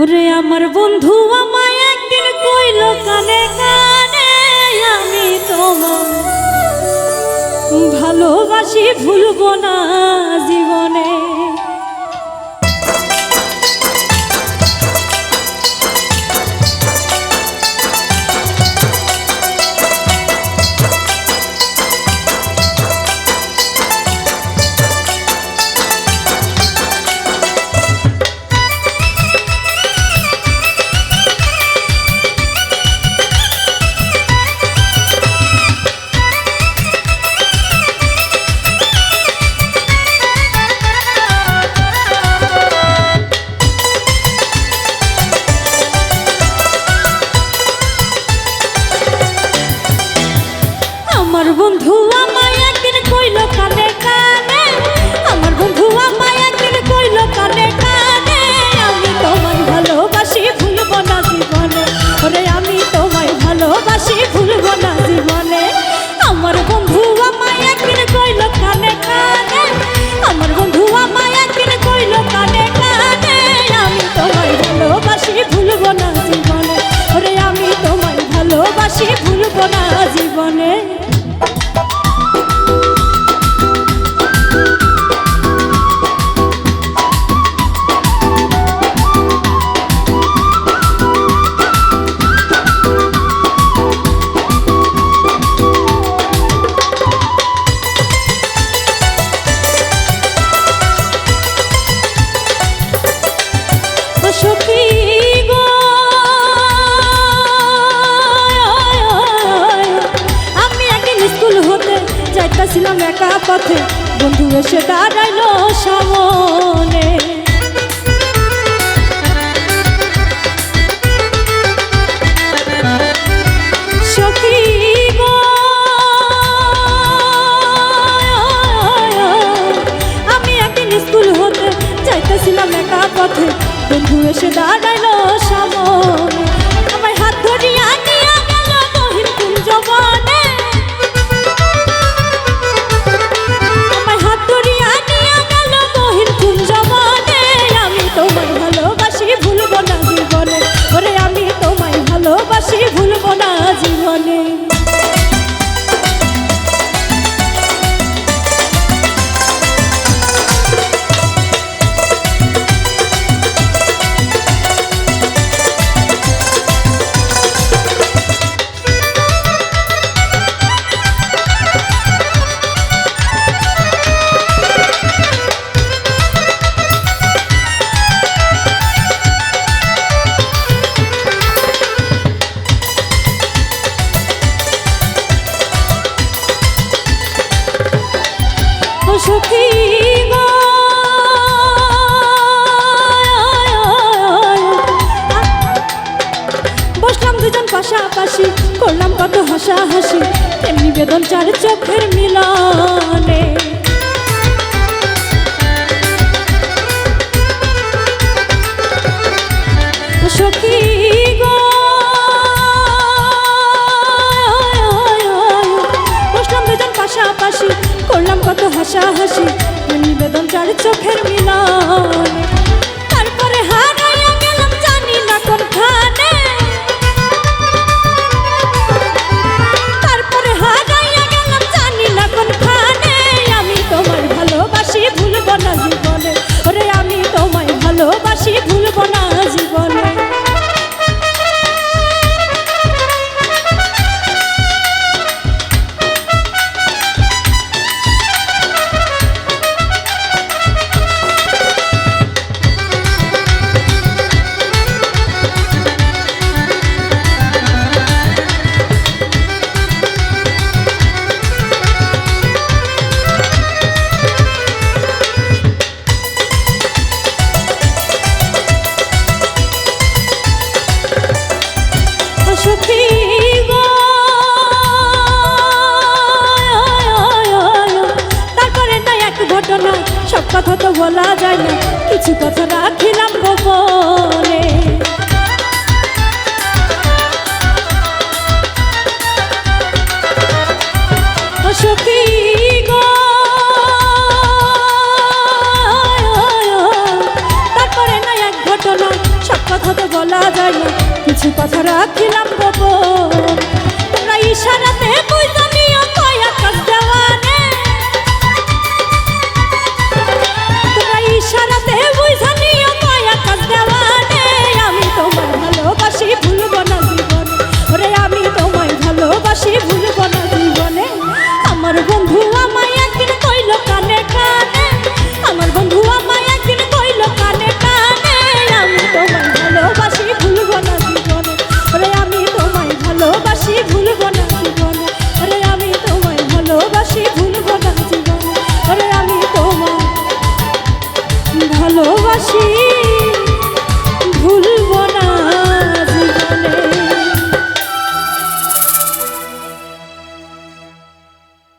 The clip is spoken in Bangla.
ওরে আমার বন্ধু আমায় একদিন কইল কানে কানে আমি তোমার ভালোবাসি ভুলব না জীবনে। আমার বন্ধু আমায় পথে বন্ধু এসে দাঁড়াইলো সামনে। যাইতেছিলাম একা পথে। বন্ধু এসে দাঁড়াইলো সামনে। সখী বসলাম দুজন পাশাপাশি করলাম কত হাসাহাসি তেমনি বেদন চার চোখের মিলনে। চোখের বলা যায় না, কিছু কথা রাখিলাম গোপনে। তারপরে না এক ঘটনা, সব কথা তো বলা যায় না, কিছু কথা রাখিলাম গোপন। তোমরা